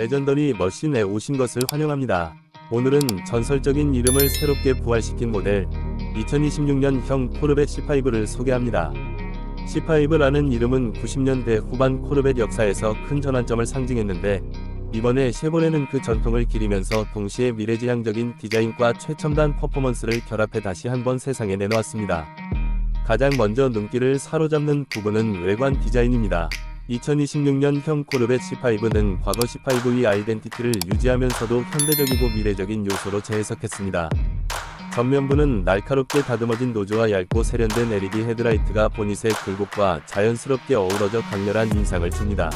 레전더리 머신에 오신 것을 환영합니다. 오늘은 전설적인 이름을 새롭게 부활시킨 모델 2026년형 코르벳 C5를 소개합니다. C5라는 이름은 90년대 후반 코르벳 역사에서 큰 전환점을 상징했는데 이번에 쉐보레는 그 전통을 기리면서 동시에 미래지향적인 디자인과 최첨단 퍼포먼스를 결합해 다시 한번 세상에 내놓았습니다. 가장 먼저 눈길을 사로잡는 부분은 외관 디자인입니다. 2026년 형 코르벳 C5는 과거 C5의 아이덴티티를 유지하면서도 현대적이고 미래적인 요소로 재해석했습니다. 전면부는 날카롭게 다듬어진 노즈와 얇고 세련된 LED 헤드라이트가 보닛의 굴곡과 자연스럽게 어우러져 강렬한 인상을 줍니다.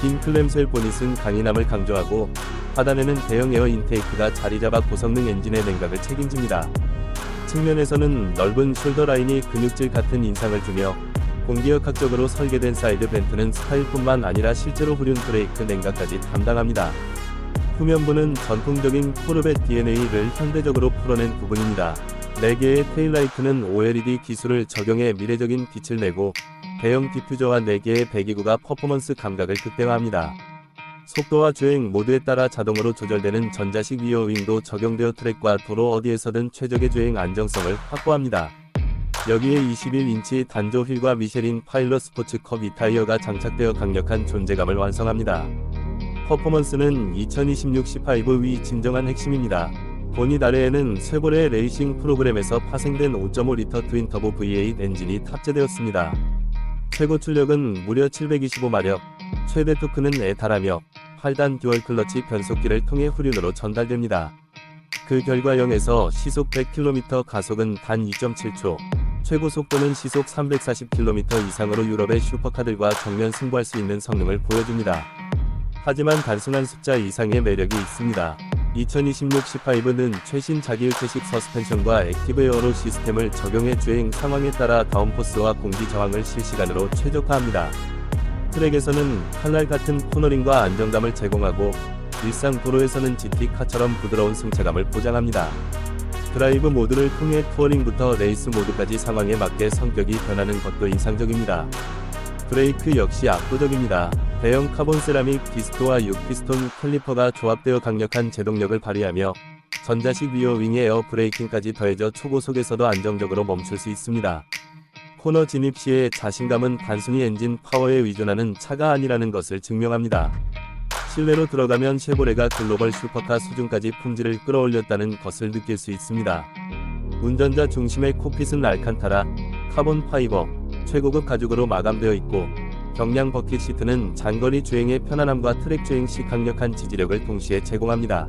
긴 클램셀 보닛은 강인함을 강조하고 하단에는 대형 에어 인테이크가 자리잡아 고성능 엔진의 냉각을 책임집니다. 측면에서는 넓은 숄더 라인이 근육질 같은 인상을 주며 공기역학적으로 설계된 사이드 벤트는 스타일뿐만 아니라 실제로 후륜 브레이크 냉각까지 담당합니다. 후면부는 전통적인 코르벳 DNA를 현대적으로 풀어낸 부분입니다. 4개의 테일라이트는 OLED 기술을 적용해 미래적인 빛을 내고 대형 디퓨저와 4개의 배기구가 퍼포먼스 감각을 극대화합니다. 속도와 주행 모두에 따라 자동으로 조절되는 전자식 위어윙도 적용되어 트랙과 도로 어디에서든 최적의 주행 안정성을 확보합니다. 여기에 21인치 단조 휠과 미쉐린 파일럿 스포츠컵 이 타이어가 장착되어 강력한 존재감을 완성합니다. 퍼포먼스는 2026 C5의 진정한 핵심입니다. 본닛 아래에는 쉐보레 레이싱 프로그램에서 파생된 5.5리터 트윈 터보 V8 엔진이 탑재되었습니다. 최고 출력은 무려 725마력, 최대 토크는 에 달하며 8단 듀얼 클러치 변속기를 통해 후륜으로 전달됩니다. 그 결과 0에서 시속 100km 가속은 단 2.7초, 최고 속도는 시속 340km 이상으로 유럽의 슈퍼카들과 정면 승부할 수 있는 성능을 보여줍니다. 하지만 단순한 숫자 이상의 매력이 있습니다. 2026 C5는 최신 자기유체식 서스펜션과 액티브 에어로 시스템을 적용해 주행 상황에 따라 다운포스와 공기 저항을 실시간으로 최적화합니다. 트랙에서는 칼날 같은 코너링과 안정감을 제공하고 일상 도로에서는 GT카처럼 부드러운 승차감을 보장합니다. 드라이브 모드를 통해 투어링부터 레이스 모드까지 상황에 맞게 성격이 변하는 것도 인상적입니다. 브레이크 역시 압도적입니다. 대형 카본 세라믹 디스크와 6피스톤 캘리퍼가 조합되어 강력한 제동력을 발휘하며 전자식 위어 윙의 에어 브레이킹까지 더해져 초고속에서도 안정적으로 멈출 수 있습니다. 코너 진입 시의 자신감은 단순히 엔진 파워에 의존하는 차가 아니라는 것을 증명합니다. 실내로 들어가면 쉐보레가 글로벌 슈퍼카 수준까지 품질을 끌어올렸다는 것을 느낄 수 있습니다. 운전자 중심의 콕핏은 알칸타라, 카본 파이버, 최고급 가죽으로 마감되어 있고 경량 버킷 시트는 장거리 주행의 편안함과 트랙 주행 시 강력한 지지력을 동시에 제공합니다.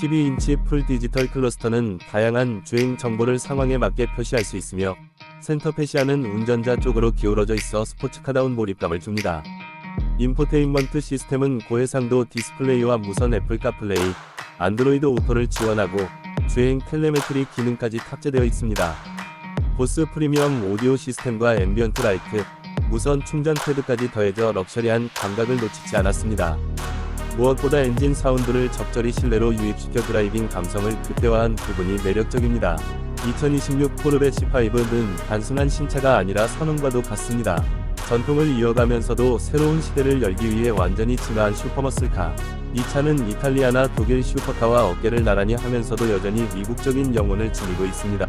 12인치 풀 디지털 클러스터는 다양한 주행 정보를 상황에 맞게 표시할 수 있으며 센터 페시아는 운전자 쪽으로 기울어져 있어 스포츠카다운 몰입감을 줍니다. 인포테인먼트 시스템은 고해상도 디스플레이와 무선 애플 카플레이, 안드로이드 오토를 지원하고 주행 텔레메트리 기능까지 탑재되어 있습니다. 보스 프리미엄 오디오 시스템과 앰비언트 라이트, 무선 충전 패드까지 더해져 럭셔리한 감각을 놓치지 않았습니다. 무엇보다 엔진 사운드를 적절히 실내로 유입시켜 드라이빙 감성을 극대화한 부분이 매력적입니다. 2026 코르벳 C5는 단순한 신차가 아니라 선언과도 같습니다. 전통을 이어가면서도 새로운 시대를 열기 위해 완전히 진화한 슈퍼머슬카. 이 차는 이탈리아나 독일 슈퍼카와 어깨를 나란히 하면서도 여전히 미국적인 영혼을 지니고 있습니다.